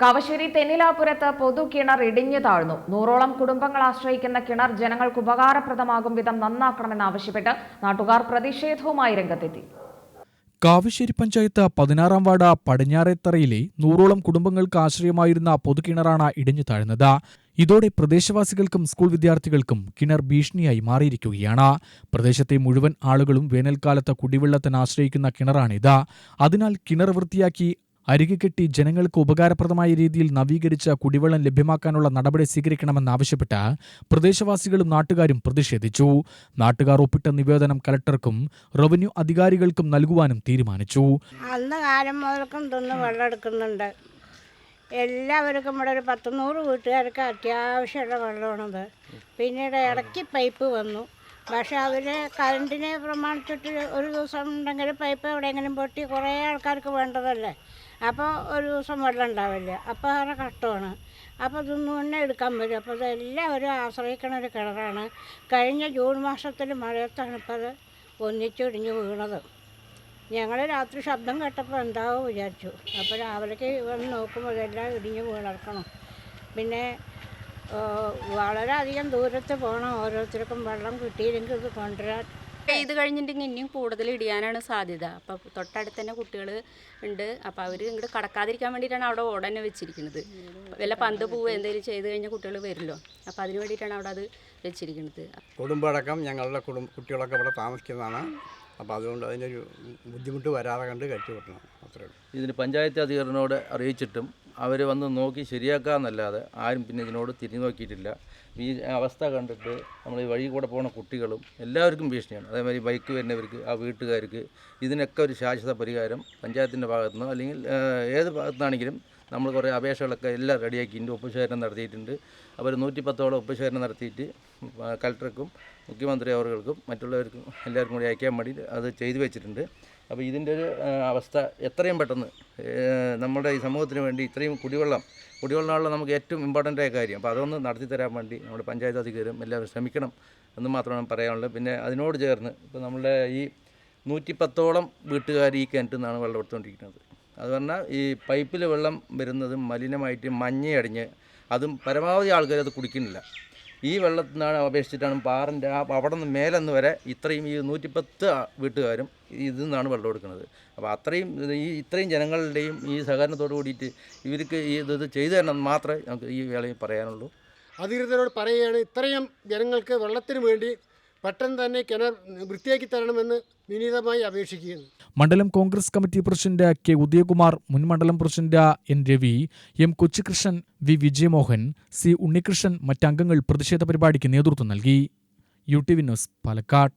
കാവശ്ശേരി തെന്നിലാപുരത്ത് പൊതു കിണർ ഇടിഞ്ഞു താഴ്ന്നു. നൂറോളം കുടുംബങ്ങൾ ആശ്രയിക്കുന്ന കിണർ ജനങ്ങൾക്ക് ഉപകാരപ്രദമാകും വിധം നന്നാക്കണമെന്നാവശ്യപ്പെട്ട് നാട്ടുകാർ പ്രതിഷേധവുമായി രംഗത്തെത്തി. കാവശ്ശേരി പഞ്ചായത്ത് പതിനാറാം വാർഡ് പടിഞ്ഞാറേത്തറയിലെ നൂറോളം കുടുംബങ്ങൾക്ക് ആശ്രയമായിരുന്ന പൊതുകിണറാണ് ഇടിഞ്ഞു താഴ്ന്നത്. ഇതോടെ പ്രദേശവാസികൾക്കും സ്കൂൾ വിദ്യാർത്ഥികൾക്കും കിണർ ഭീഷണിയായി മാറിയിരിക്കുകയാണ്. പ്രദേശത്തെ മുഴുവൻ ആളുകളും വേനൽക്കാലത്ത് കുടിവെള്ളത്തിന് ആശ്രയിക്കുന്ന കിണറാണിത്. അതിനാൽ കിണർ വൃത്തിയാക്കി അരികെ കെട്ടി ജനങ്ങൾക്ക് ഉപകാരപ്രദമായ രീതിയിൽ നവീകരിച്ച കുടിവെള്ളം ലഭ്യമാക്കാനുള്ള നടപടി സ്വീകരിക്കണമെന്നാവശ്യപ്പെട്ട് പ്രദേശവാസികളും നാട്ടുകാരും പ്രതിഷേധിച്ചു. നാട്ടുകാർ ഒപ്പിട്ട നിവേദനം കലക്ടർക്കും റവന്യൂ അധികാരികൾക്കും നൽകുവാനും തീരുമാനിച്ചു. അന്ന് കാലം തിന്ന് വെള്ളം എടുക്കുന്നുണ്ട്. എല്ലാവർക്കും ഇവിടെ ഒരു പത്തുനൂറ് വീട്ടുകാർക്ക് അത്യാവശ്യമുള്ള വെള്ളമാണത്. പിന്നീട് ഇടയ്ക്ക് പൈപ്പ് വന്നു. പക്ഷെ അവർ കറണ്ടിനെ പ്രമാണിച്ചിട്ട് ഒരു ദിവസം ഉണ്ടെങ്കിൽ പൈപ്പ് എവിടെയെങ്കിലും പൊട്ടി കുറേ ആൾക്കാർക്ക് വേണ്ടതല്ലേ? അപ്പോൾ ഒരു ദിവസം വെള്ളം ഉണ്ടാവില്ല. അപ്പോൾ വളരെ കഷ്ടമാണ് അപ്പോൾ ഇതൊന്നും തന്നെ എടുക്കാൻ പറ്റും. അപ്പോൾ ഇതെല്ലാവരും ആശ്രയിക്കണ ഒരു കിണറാണ്. കഴിഞ്ഞ ജൂൺ മാസത്തിൽ മഴയത്താണ് ഇപ്പോൾ അത് ഒന്നിച്ചൊടിഞ്ഞ് വീണത്. ഞങ്ങൾ രാത്രി ശബ്ദം കേട്ടപ്പോൾ എന്താവോ വിചാരിച്ചു. അപ്പോൾ രാവിലേക്ക് വന്ന് നോക്കുമ്പോൾ ഇതെല്ലാം ഇടിഞ്ഞ് വീണർക്കണം പിന്നെ വളരെയധികം ദൂരത്ത് പോകണം. ഓരോരുത്തർക്കും വെള്ളം കിട്ടിയില്ലെങ്കിൽ ഇത് കൊണ്ടുവരാൻ ഇത് കഴിഞ്ഞിട്ടുണ്ടെങ്കിൽ ഇനിയും കൂടുതൽ ഇടിയാനാണ് സാധ്യത. അപ്പോൾ തൊട്ടടുത്ത് തന്നെ കുട്ടികൾ ഉണ്ട്. അപ്പോൾ അവർ ഇങ്ങോട്ട് കടക്കാതിരിക്കാൻ വേണ്ടിയിട്ടാണ് അവിടെ ഓടനെ വെച്ചിരിക്കുന്നത്. വല്ല പന്ത് പൂവ് എന്തെങ്കിലും ചെയ്ത് കഴിഞ്ഞാൽ കുട്ടികൾ വരുമല്ലോ അപ്പോൾ അതിന് വേണ്ടിയിട്ടാണ് അവിടെ അത് വെച്ചിരിക്കുന്നത്. കുടുംബമടക്കം ഞങ്ങളുടെ കുടുംബ കുട്ടികളൊക്കെ ഇവിടെ താമസിക്കുന്നതാണ്. അപ്പോൾ അതുകൊണ്ട് അതിനൊരു ബുദ്ധിമുട്ട് വരാതെ കണ്ട് കയറ്റി വിടണം. അത്രേ ഉള്ളൂ. ഇതിന് പഞ്ചായത്ത് അധികൃതനോട് അറിയിച്ചിട്ടും അവർ വന്ന് നോക്കി ശരിയാക്കാമെന്നല്ലാതെ ആരും പിന്നെ ഇതിനോട് തിരിഞ്ഞു നോക്കിയിട്ടില്ല. ഈ അവസ്ഥ കണ്ടിട്ട് നമ്മൾ ഈ വഴി കൂടെ പോകുന്ന കുട്ടികളും എല്ലാവർക്കും ഭീഷണിയാണ്. അതേമാതിരി ബൈക്ക് വരുന്നവർക്ക് ആ വീട്ടുകാർക്ക് ഇതിനൊക്കെ ഒരു ശാശ്വത പരിഹാരം പഞ്ചായത്തിന്റെ ഭാഗത്തുനിന്നോ അല്ലെങ്കിൽ ഏത് ഭാഗത്തുനിന്നാണെങ്കിലും നമ്മൾ കുറേ അപേക്ഷകളൊക്കെ എല്ലാം റെഡിയാക്കിയിട്ടുണ്ട് ഒപ്പുശേഖരണം നടത്തിയിട്ടുണ്ട്. അവർ നൂറ്റി പത്തോളം ഒപ്പുശേഖരണം നടത്തിയിട്ട് കലക്ടർക്കും മുഖ്യമന്ത്രി അവർക്കും മറ്റുള്ളവർക്കും എല്ലാവർക്കും കൂടി അയക്കാൻ വേണ്ടി അത് ചെയ്തു വെച്ചിട്ടുണ്ട്. അപ്പോൾ ഇതിന്റെ ഒരു അവസ്ഥ എത്രയും പെട്ടെന്ന് നമ്മുടെ ഈ സമൂഹത്തിന് വേണ്ടി ഇത്രയും കുടിവെള്ളം കുടിവെള്ളമുള്ള നമുക്ക് ഏറ്റവും ഇമ്പോർട്ടന്റ് ആയ കാര്യം. അപ്പോൾ അതൊന്ന് നടത്തി തരാൻ വേണ്ടി നമ്മുടെ പഞ്ചായത്ത് അധികാരം എല്ലാവരും ശ്രമിക്കണം എന്ന് മാത്രമാണ് പറയാനുള്ളത്. പിന്നെ അതിനോട് ചേർന്ന് ഇപ്പോൾ നമ്മുടെ ഈ നൂറ്റിപ്പത്തോളം വീട്ടുകാർ ഈ കിണറ്റിൽ നിന്നാണ് വെള്ളം എടുത്തുകൊണ്ടിരിക്കുന്നത്. അത് പറഞ്ഞാൽ ഈ പൈപ്പിൽ വെള്ളം വരുന്നത് മലിനമായിട്ട് മഞ്ഞയടിഞ്ഞ് അതും പരമാവധി ആൾക്കാർ അത് കുടിക്കുന്നില്ല. ഈ വെള്ളത്തിൽ നിന്നാണ് അപേക്ഷിച്ചിട്ടാണ് പാറിന്റെ ആ അവിടെ നിന്ന് മേലെന്ന് വരെ ഇത്രയും ഈ നൂറ്റിപ്പത്ത് വീട്ടുകാരും ഇതിൽ നിന്നാണ് വെള്ളം എടുക്കുന്നത്. അപ്പോൾ അത്രയും ഈ ഇത്രയും ജനങ്ങളുടെയും ഈ സഹകരണത്തോട് കൂടിയിട്ട് ഇവർക്ക് ഈ ഇത് ചെയ്തു തരണം മാത്രമേ നമുക്ക് ഈ വേളയിൽ പറയാനുള്ളൂ. അധികൃതരോട് പറയുകയാണ് ഇത്രയും ജനങ്ങൾക്ക് വെള്ളത്തിന് വേണ്ടി പെട്ടെന്ന് തന്നെ കിണർ വൃത്തിയാക്കി തരണമെന്ന് വിനീതമായി അപേക്ഷിക്കുകയാണ്. മണ്ഡലം Congress committee president K Udayakumar മുൻ മണ്ഡലം president N Ravi M Kochikrishnan V Vijayamohan C Unnikrishnan മറ്റംഗങ്ങൾ പ്രതിഷേധ പരിപാടിക്ക് നേതൃത്വം നൽകി. U T V news Palakkad.